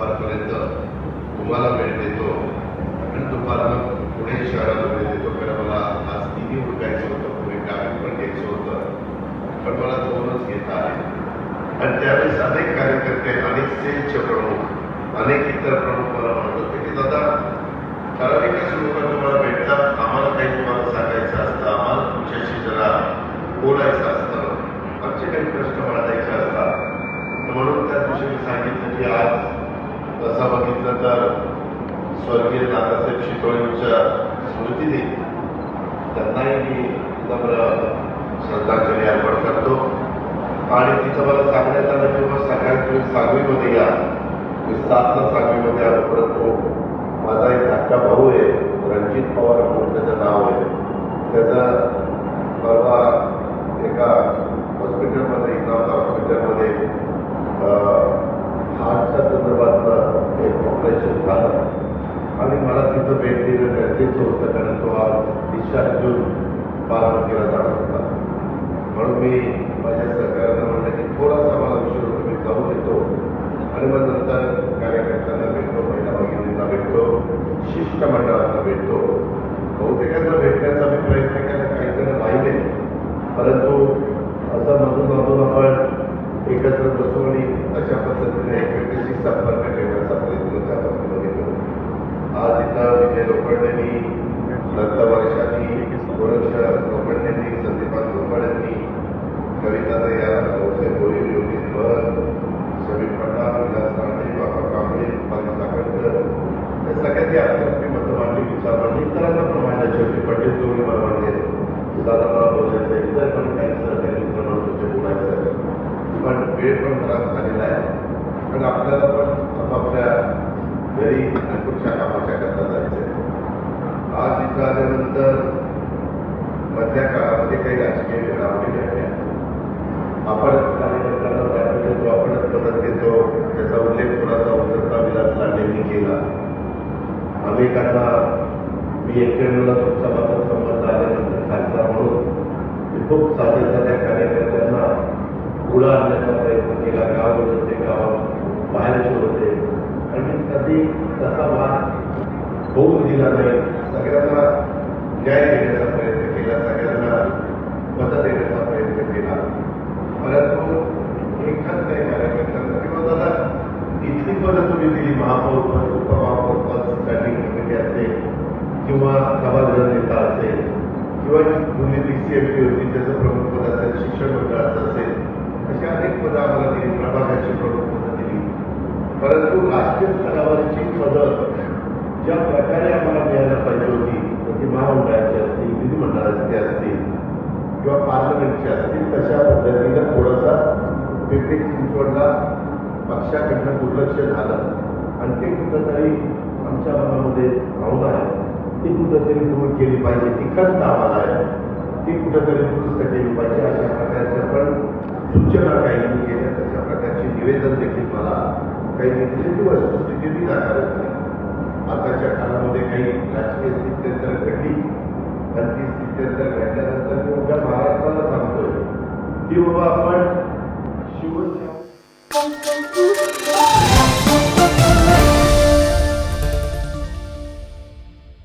दुपारपर्यंत तुम्हाला वेळ देतो. आणि दुपारनं पुणे शहराला वेळ देतो. कारण मला आज तिन्ही उरकायचं होतं. पुणे ट्रॅफिक पण घ्यायचं होतं. पण मला दोनच घेता आले आणि त्यावेळेस अनेक कार्यकर्ते अनेक सेलचे प्रमुख अनेक इतर प्रमुख मला म्हणत होते की दादा ठराविकच लोक तुम्हाला भेटतात. आम्हाला काही तुम्हाला सांगायचं असतं. आम्हाला तुमच्याशी जरा बोलायचं असतं. आमचे काही प्रश्न मांडायचे असतात. म्हणून त्या दिवशी मी सांगितलं की आज तसं बघितलं तर स्वर्गीय दादासाहेब शितोळेंच्या स्मृतीने त्यांनाही मी नम्र श्रद्धांजली अर्पण करतो. आणि तिथं मला सांगण्यात आलं की मग सगळ्यात तुम्ही सांगवीमध्ये या. मी सातला सांगवीमध्ये आलो परंतु माझा एक धाकटा भाऊ आहे रणजित पवार म्हणून त्याचं नाव आहे. त्याचं परवा एका हॉस्पिटलमध्ये इनामदार हॉस्पिटलमध्ये हार्टच्या संदर्भातलं एक ऑपरेशन झालं आणि मला तिथं भेट देणं गरजेचं होतं कारण तो आज डिस्चार्ज घेऊन बारामतीला जाणार होता. म्हणून मी माझ्या सरकारनं म्हणलं की थोडासा मला विषय होतो मी जाऊ देतो आणि मग नंतर कार्यकर्त्यांना भेटतो महिला भगिनींना भेटतो शिष्टमंडळांना भेटतो. बहुतेकांना भेटण्याचा मी प्रयत्न केला काही जण राहिले परंतु असं मधून मधून आपण एकत्र बसू आणि अशा पद्धतीने एकमेकांशी संपर्क ठेवण्याचा प्रयत्न त्या बाबतीमध्ये करू आज इथं विजय लोखंडेंनी दत्त वर्षांनी गोरक्ष लोखंडेंनी संदीपान लोखंडेंनी कविता तयार गौसे बोरी योगी भर समीर पठाण विलास राणे बाबा कांबळे पाली साखरकर या सगळ्यांची आपली मतं मांडली विचार मांडली इतरांना पण मांडल्या शेवटी पंडित जोडी मला मांडले दादा मला बोलायचं आहे, इतर पण काही सहकारी मित्र म्हणत होते बोलायचं. पण वेळ पण खराब झालेला आहे. पण आपल्याला पण आपापल्या घरी आणि पुढच्या कामाच्या करता जायचं आहे आज इथं आल्यानंतर मधल्या काळामध्ये काही राजकीय घडामोडी घडल्या आपण कार्यकर्त्यांना दाखवून देतो आपणच मदत देतो त्याचा उल्लेख थोडासा उतरता विलास लांडेंनी केला अनेकांना मी एक्क्याण्णवला तुमचा माझा संबंध आल्यानंतर खासदार म्हणून मी खूप साध्या साध्या कार्यकर्त्यांना पुढं आणण्याचा प्रयत्न केला. गाव होते गाव बाहेर होते आणि कधी तसा वाद होऊन दिला नाही. सगळ्यांना न्याय देण्याचा प्रयत्न केला सगळ्यांना मदत देण्याचा प्रयत्न केला. परंतु एखाद काही कार्यकर्त्यांना किंवा दादा इथली पदं तुम्ही दिली महापौर उपमहापौर स्टँडिंग कमिटी असेल किंवा सभागृह नेता असेल किंवा जुनी पी सी एम पी होती त्याचं प्रमुख पद असेल शिक्षण मंडळाचं असेल अशी अनेक पदं आम्हाला दिली प्रभागाची प्रमुख पदं दिली. परंतु राष्ट्रीय स्तरावरची पदं ज्या प्रकारे आम्हाला मिळायला पाहिजे होती ती महामंडळाची असतील विधिमंडळाची असतील किंवा पार्लमेंटची असतील तशा पद्धतीनं थोडासा पिंपरी चिंचवडला पक्षाकडनं दुर्लक्ष झालं. आणि ते कुठंतरी आमच्या मनामध्ये राहून आहे. ती कुठंतरी दूर केली पाहिजे. ती खंत आम्हाला आहे. ती कुठंतरी दुरुस्त केली पाहिजे अशा प्रकारच्या पण सूचना काही केल्या. तशा प्रकारचे निवेदन देखील मला काही दिले ती वस्तुस्थिती मी नाकारत नाही. आताच्या काळामध्ये काही राजकीय स्थित्यंतर घडली. आणि ती स्थित्यंतर घडल्यानंतर मी उद्या महाराष्ट्राला सांगतोय की बाबा आपण शिवसेना Thank you.